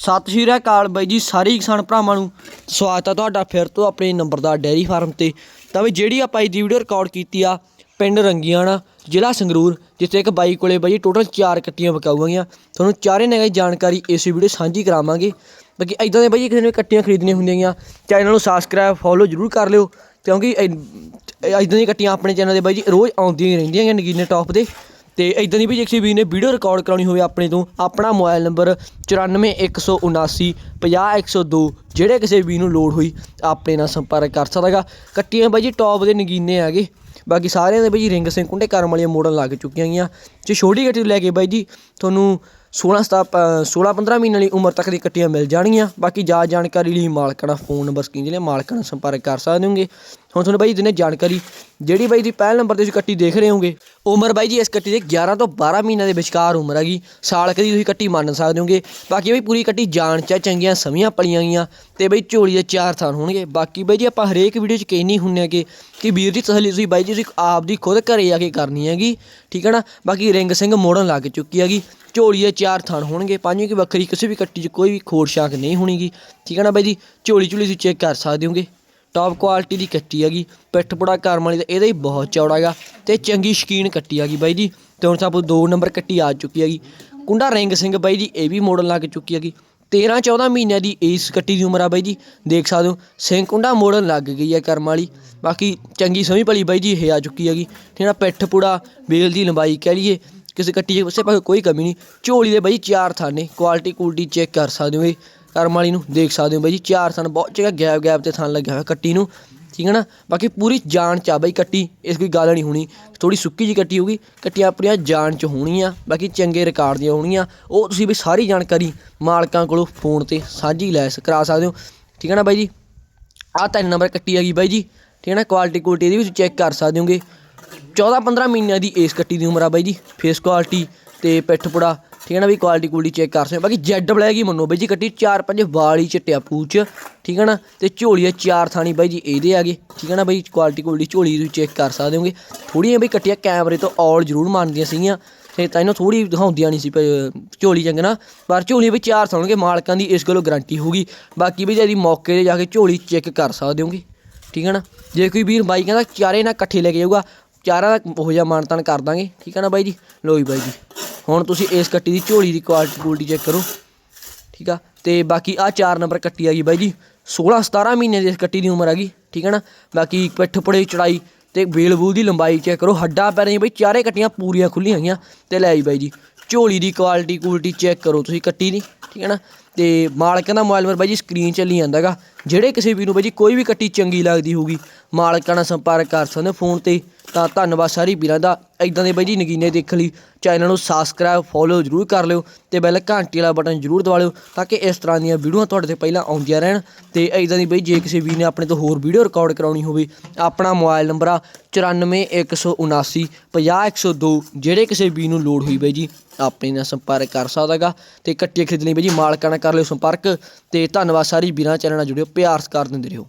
ਸਤਿ ਸ਼੍ਰੀ ਅਕਾਲ ਬਾਈ ਜੀ, ਸਾਰੇ ਕਿਸਾਨ ਭਰਾਵਾਂ ਨੂੰ। ਸਵਾਗਤ ਹੈ ਤੁਹਾਡਾ ਫਿਰ ਤੋਂ ਆਪਣੇ ਨੰਬਰਦਾਰ ਡੈਰੀ ਫਾਰਮ ਤੇ। ਤਾਂ ਵੀ ਜਿਹੜੀ ਆਪਾਂ ਅੱਜ ਦੀ ਵੀਡੀਓ ਰਿਕਾਰਡ ਕੀਤੀ ਆ, ਪਿੰਡ ਰੰਗੀਆਣਾ, ਜ਼ਿਲ੍ਹਾ ਸੰਗਰੂਰ, ਜਿੱਥੇ ਇੱਕ ਬਾਈ ਕੋਲੇ ਬਾਈ ਟੋਟਲ ਚਾਰ ਕੱਟੀਆਂ ਵਿਕਾਊ ਤੁਹਾਨੂੰ ਚਾਰੇ ਨੇਗੇ ਜਾਣਕਾਰੀ ਇਸ ਵੀਡੀਓ ਸਾਂਝੀ ਕਰਾਵਾਂਗੇ। ਬਾਕੀ ਇਦਾਂ ਦੇ ਬਾਈ ਕਿਸੇ ਨੇ ਕੱਟੀਆਂ ਖਰੀਦਣੀਆਂ ਹੁੰਦੀਆਂ ਚੈਨਲ ਨੂੰ ਸਬਸਕ੍ਰਾਈਬ ਫੋਲੋ ਜ਼ਰੂਰ ਕਰ ਲਿਓ। ਕਿਉਂਕਿ ਇਦਾਂ ਦੀਆਂ ਕੱਟੀਆਂ ਆਪਣੇ ਚੈਨਲ ਦੇ ਬਾਈ ਜੀ ਰੋਜ਼ ਆਉਂਦੀਆਂ ਹੀ ਰਹਿੰਦੀਆਂ ਨਗੀਨੇ ਟੌਪ ਦੇ। ਤੇ ਇਦਾਂ ਦੀ ਵੀ ਜੇ ਕਿਸੇ ਵੀਰ ਨੇ ਵੀਡੀਓ ਰਿਕਾਰਡ ਕਰਾਉਣੀ ਹੋਵੇ ਆਪਣੇ ਤੋਂ, ਆਪਣਾ ਮੋਬਾਈਲ ਨੰਬਰ 9417950102 ਜਿਹੜੇ ਕਿਸੇ ਵੀਰ ਨੂੰ ਲੋੜ ਹੋਈ, ਆਪਣੇ ਨਾਲ ਸੰਪਰਕ ਕਰ ਸਕਦਾਗਾ ਕੱਟੀਆਂ ਬਾਈ ਜੀ ਟੌਪ ਦੇ ਨਗੀਨੇ ਹੈਗੇ। ਬਾਕੀ ਸਾਰਿਆਂ ਦੇ ਬਾਈ ਜੀ ਰਿੰਗ ਸਿੰਘ ਕੁੰਡੇ ਕਰਮ ਵਾਲੀਆਂ ਮੋੜਨ ਲੱਗ ਚੁੱਕੀਆਂ ਗਈਆਂ। ਜੇ ਛੋਟੀ ਕੱਟੀ ਤੋਂ ਲੈ ਕੇ ਬਾਈ ਜੀ, ਤੁਹਾਨੂੰ 16 ਸਤਾ 16 15 ਮਹੀਨੇ ਵਾਲੀ ਉਮਰ ਤੱਕ ਦੀ ਕੱਟੀਆਂ ਮਿਲ ਜਾਣਗੀਆਂ। ਬਾਕੀ ਜਾ ਜਾਣਕਾਰੀ ਲਈ ਮਾਲਕਾਂ ਦਾ ਫੋਨ ਨੰਬਰ ਸਕਰੀਨ ਜਿਹੜੇ ਮਾਲਕਾਂ ਨਾਲ ਸੰਪਰਕ ਕਰ ਸਕਦੇ ਹੋਗੇ। ਹੁਣ ਤੁਹਾਨੂੰ ਬਾਈ ਦਿਨੇ ਜਾਣਕਾਰੀ ਜਿਹੜੀ ਬਾਈ ਦੀ ਪਹਿਲ ਨੰਬਰ ਤੇ ਤੁਸੀਂ ਕੱਟੀ ਦੇਖ ਰਹੇ ਹੋਗੇ ਉਮਰ ਬਾਈ ਜੀ ਇਸ ਕੱਟੀ ਦੇ 11 ਤੋਂ 12 ਮਹੀਨਿਆਂ ਦੇ ਵਿਚਕਾਰ ਉਮਰ ਹੈਗੀ। ਸਾਲ ਕਦੀ ਤੁਸੀਂ ਕੱਟੀ ਮੰਨ ਸਕਦੇ ਹੋਗੇ। ਬਾਕੀ ਬਈ ਪੂਰੀ ਕੱਟੀ ਜਾਣ ਚ ਆ, ਚੰਗੀਆਂ ਸਮੀਆਂ ਪਲੀਆਂ ਗਈਆਂ ਤੇ ਬਈ ਝੋਲੀ ਦੇ ਚਾਰ ਥਾਨ ਹੋਣਗੇ। ਬਾਕੀ ਬਾਈ ਜੀ ਆਪਾਂ ਹਰੇਕ ਵੀਡੀਓ ਚ ਕਹਿਨੀ ਹੁੰਨੇ ਆ ਕਿ ਕਿ ਵੀਰ ਦੀ ਤਸੱਲੀ ਤੁਸੀਂ ਬਾਈ ਜੀ ਤੁਸੀਂ ਆਪ ਦੀ ਖੁਦ ਘਰੇ ਆ ਕੇ ਕਰਨੀ ਹੈਗੀ ਠੀਕ ਹੈ ਨਾ? ਬਾਕੀ ਰਿੰਗ ਸਿੰਘ ਮੋੜਨ ਲੱਗ ਚੁੱਕੀ ਹੈਗੀ। ਝੋਲੀ ਦੇ ਚਾਰ ਥਾਨ ਹੋਣਗੇ। ਪੰਜਵੀਂ ਕੀ ਵੱਖਰੀ ਕਿਸੇ ਵੀ ਕੱਟੀ 'ਚ ਕੋਈ ਵੀ ਖੋੜ ਛਾਂਕ ਨਹੀਂ ਹੋਣੀਗੀ ਠੀਕ ਹੈ ਨਾ ਬਾਈ ਜੀ? ਝੋਲੀ ਝੋਲੀ ਤੁਸੀਂ ਚੈੱਕ ਕਰ ਸਕਦੇ ਹੋਗੇ। ਟੌਪ ਕੁਆਲਿਟੀ ਦੀ ਕੱਟੀ ਹੈਗੀ, ਪਿੱਠ ਪੁੜਾ ਕਰਮ ਵਾਲੀ ਦਾ ਇਹਦਾ ਹੀ ਬਹੁਤ ਚੌੜਾ ਹੈਗਾ ਤੇ ਚੰਗੀ ਸ਼ਕੀਨ ਕੱਟੀ ਹੈਗੀ ਬਾਈ ਜੀ ਤੇ ਹੁਣ ਸਾਪੋ ਦੋ ਨੰਬਰ ਕੱਟੀ ਆ ਚੁੱਕੀ ਹੈਗੀ। ਕੁੰਡਾ ਰਿੰਗ ਸਿੰਘ ਬਾਈ ਜੀ, ਇਹ ਵੀ ਮੋੜਨ ਲੱਗ ਚੁੱਕੀ ਹੈਗੀ। 13 14 ਮਹੀਨਿਆਂ ਦੀ ਇਸ ਕੱਟੀ ਦੀ ਉਮਰ ਆ ਬਾਈ ਜੀ, ਦੇਖ ਸਕਦੇ ਹੋ, ਸਿੰਘ ਕੁੰਡਾ ਮੋੜਨ ਲੱਗ ਗਈ ਹੈ ਕਰਮ ਵਾਲੀ। ਬਾਕੀ ਚੰਗੀ ਸਮਝ ਭਲੀ ਬਾਈ ਜੀ, ਇਹ ਆ ਚੁੱਕੀ ਹੈਗੀ। ਠੀਕ ਹੈ ਪਿੱਠ ਪੁੜਾ ਬੇਲ ਦੀ ਲੰਬਾਈ ਕਹਿ ਲਈਏ, ਕਿਸੇ ਕੱਟੀ ਦੇ ਉਸੇ ਪਾਸੇ ਕੋਈ ਕਮੀ ਨਹੀਂ। ਝੋਲੀ ਦੇ ਬਾਈ ਚਾਰ ਥਾਨੇ ਕੁਆਲਿਟੀ ਕੁਆਲਿਟੀ ਚੈੱਕ ਕਰ ਸਕਦੇ ਹੋ ਇਹ। ਕਰਮ ਵਾਲੀ ਨੂੰ ਦੇਖ ਸਕਦੇ ਹੋ ਬਾਈ ਜੀ, ਚਾਰ ਥਾਨ ਬਹੁਤ ਜਗ੍ਹਾ ਗੈਪ ਗੈਪ ਤੇ ਥਾਨ ਲੱਗਿਆ ਹੋਇਆ ਕੱਟੀ ਨੂੰ, ਠੀਕ ਹੈ ਨਾ? ਬਾਕੀ ਪੂਰੀ ਜਾਨ ਚ ਆ ਬਾਈ ਕੱਟੀ, ਇਸ ਕੋਈ ਗੱਲ ਨਹੀਂ ਹੋਣੀ ਥੋੜੀ ਸੁੱਕੀ ਜੀ ਕੱਟੀ ਹੋਊਗੀ, ਕੱਟੀਆਂ ਆਪਣੀਆਂ ਜਾਨ ਚ ਹੋਣੀਆਂ, ਬਾਕੀ ਚੰਗੇ ਰਿਕਾਰਡ ਦੀਆਂ ਹੋਣੀਆਂ, ਉਹ ਤੁਸੀਂ ਵੀ ਸਾਰੀ ਜਾਣਕਾਰੀ ਮਾਲਕਾਂ ਕੋਲੋਂ ਫੋਨ ਤੇ ਸਾਂਝੀ ਲੈ ਸ- ਕਰਾ ਸਕਦੇ ਹੋ, ਠੀਕ ਹੈ ਨਾ ਬਾਈ ਜੀ? ਆਹ ਤਿੰਨ ਨੰਬਰ ਕੱਟੀ ਆ ਗਈ ਬਾਈ ਜੀ, ਠੀਕ ਹੈ ਨਾ? ਕੁਆਲਿਟੀ ਕੁਆਲਿਟੀ ਇਹਦੀ ਵੀ ਤੁਸੀਂ ਚੈੱਕ ਕਰ ਸਕਦੇ ਹੋਗੇ। 14 15 ਮਹੀਨਿਆਂ ਦੀ ਇਸ ਕੱਟੀ ਦੀ ਉਮਰ ਆ ਬਾਈ ਜੀ ਫੇਸ ਕੁਆਲਿਟੀ ਤੇ ਪਿੱਠ ਪੁੜਾ ਠੀਕ ਹੈ ਨਾ ਵੀ ਕੁਆਲਿਟੀ ਕੁਆਲਿਟੀ ਚੈੱਕ ਕਰ ਸਕਦੇ ਹੋ। ਬਾਕੀ ਜੈਡ ਬਲੈਕ ਹੀ ਮੰਨੋ ਬਾਈ ਜੀ, ਕੱਟੀ ਚਾਰ ਪੰਜ ਵਾਲੀ ਚਿੱਟਿਆ ਪੂਛ, ਠੀਕ ਹੈ ਨਾ? ਤੇ ਝੋਲੀ ਦੇ ਚਾਰ ਥਾਣੀ ਬਾਈ ਜੀ, ਇਹਦੇ ਆਗੇ ਠੀਕ ਹੈ ਨਾ ਬਾਈ? ਕੁਆਲਿਟੀ ਕੁਆਲਿਟੀ ਝੋਲੀ ਤੁਸੀਂ ਚੈੱਕ ਕਰ ਸਕਦੇ ਹੋਗੇ। ਥੋੜੀਆਂ ਬਈ ਕੱਟੀਆਂ ਕੈਮਰੇ ਤੋਂ ਔਲ ਜ਼ਰੂਰ ਮੰਨਦੀਆਂ ਸੀਗੀਆਂ, ਤੇ ਤਾਂ ਇਹਨੂੰ ਥੋੜੀ ਦਿਖਾਉਂਦੀਆਂ ਨਹੀਂ ਸੀ ਪ- ਝੋਲੀ ਚੰਗਣਾ ਪਰ ਝੋਲੀ ਵਿੱਚ ਚਾਰ ਥਾਣਗੇ ਮਾਲਕਾਂ ਦੀ ਇਸ ਗੱਲੋਂ ਗਾਰੰਟੀ ਹੋਊਗੀ। ਬਾਕੀ ਵੀ ਜਦੀ ਮੌਕੇ ਤੇ ਜਾ ਕੇ ਝੋਲੀ ਚੈੱਕ ਕਰ ਸਕਦੇ ਹੋਗੇ, ਠੀਕ ਹੈ ਨਾ? ਜੇ ਕੋਈ ਵੀਰ ਬਾਈ ਕਹਿੰਦਾ ਚਾਰੇ ਨਾਲ ਇਕੱਠੇ ਲੈ ਕੇ ਜਾਊਗਾ, ਚਾਰਾਂ ਦਾ ਉਹੋ ਜਿਹਾ ਮਾਨਤਾਨ ਕਰ ਦਾਂਗੇ, ਠੀਕ ਹੈ ਨਾ ਬਾਈ ਜੀ? ਲੋ ਜੀ ਬਾਈ ਜੀ। ਹੁਣ ਤੁਸੀਂ ਇਸ ਕੱਟੀ ਦੀ ਝੋਲੀ ਦੀ ਕੁਆਲਿਟੀ ਕੁਆਲਿਟੀ ਚੈੱਕ ਕਰੋ। ਠੀਕ ਆ? ਤੇ ਬਾਕੀ ਆ 4 ਨੰਬਰ ਕੱਟੀ ਆ ਗਈ ਬਾਈ ਜੀ। 16 17 ਮਹੀਨੇ ਦੀ ਇਸ ਕੱਟੀ ਦੀ ਉਮਰ ਆ ਗਈ। ਠੀਕ ਹੈ ਨਾ? ਬਾਕੀ ਪਿੱਠ ਪੜੇ ਚੜਾਈ ਤੇ ਵੇਲ ਬੂਲ ਦੀ ਲੰਬਾਈ ਚੈੱਕ ਕਰੋ। ਹੱਡਾਂ ਪੈਰਾਂ ਦੀ ਬਾਈ ਚਾਰੇ ਕੱਟੀਆਂ ਪੂਰੀਆਂ ਖੁੱਲੀਆਂ ਹੋਈਆਂ। ਤੇ ਲੈ ਜੀ ਬਾਈ ਜੀ, ਝੋਲੀ ਦੀ ਕੁਆਲਿਟੀ ਕੁਆਲਿਟੀ ਚੈੱਕ ਕਰੋ ਤੁਸੀਂ ਕੱਟੀ ਦੀ। ਠੀਕ ਹੈ ਨਾ? ਤੇ ਮਾਲਕਾਂ ਦਾ ਮੋਬਾਈਲ ਨੰਬਰ ਬਾਈ ਜੀ ਸਕਰੀਨ ਚੱਲੀ ਜਾਂਦਾਗਾ ਜਿਹੜੇ ਕਿਸੇ ਵੀ ਨੂੰ ਬਾਈ ਜੀ ਕੋਈ ਵੀ ਕੱਟੀ ਚੰਗੀ ਲੱਗਦੀ ਹੋਊਗੀ, ਮਾਲਕਾਂ ਨਾਲ ਸੰਪਰਕ ਕਰ ਸਕਦੇ ਹੋ ਫੋਨ ਤੇ, ਤਾਂ ਧੰਨਵਾਦ ਸਾਰੀ ਵੀਰਾਂ ਦਾ। ਇਦਾਂ ਦੇ ਬਾਈ ਜੀ ਨਗੀਨੇ ਦੇਖ ਲਈ, ਚੈਨਲ ਨੂੰ ਸਬਸਕ੍ਰਾਈਬ ਫੋਲੋ ਜ਼ਰੂਰ ਕਰ ਲਿਓ ਤੇ ਬੈਲ ਘੰਟੀ ਵਾਲਾ ਬਟਨ ਜ਼ਰੂਰ ਦਬਾ ਲਿਓ ਤਾਂ ਕਿ ਇਸ ਤਰ੍ਹਾਂ ਦੀਆਂ ਵੀਡੀਓਆਂ ਤੁਹਾਡੇ ਤੇ ਪਹਿਲਾਂ ਆਉਂਦੀਆਂ ਰਹਿਣ ਤੇ ਇਦਾਂ ਦੀ ਬਾਈ ਜੇ ਕਿਸੇ ਵੀਰ ਨੇ ਆਪਣੇ ਤੋਂ ਹੋਰ ਵੀਡੀਓ ਰਿਕਾਰਡ ਕਰਾਉਣੀ ਹੋਵੇ, ਆਪਣਾ ਮੋਬਾਈਲ ਨੰਬਰ ਆ 9417950102 50102 ਜਿਹੜੇ ਕਿਸੇ ਵੀਰ ਨੂੰ ਲੋੜ ਹੋਈ ਬਾਈ ਜੀ ਆਪਣੇ ਨਾਲ ਸੰਪਰਕ ਕਰ ਸਕਦਾਗਾ ਤੇ ਕੱਟੀਆਂ ਖਰੀਦਣੀ ਬਾਈ ਜੀ ਮਾਲਕਾਂ ਨਾਲ ਕਰ ਲਿਓ ਸੰਪਰਕ ਤੇ ਧੰਨਵਾਦ ਸਾਰੀ ਵੀਰਾਂ ਚੈਨਲ ਨਾਲ ਜੁੜਿਓ। ਪਿਆਰ ਕਰ ਦਿੰਦੇ ਰਹੋ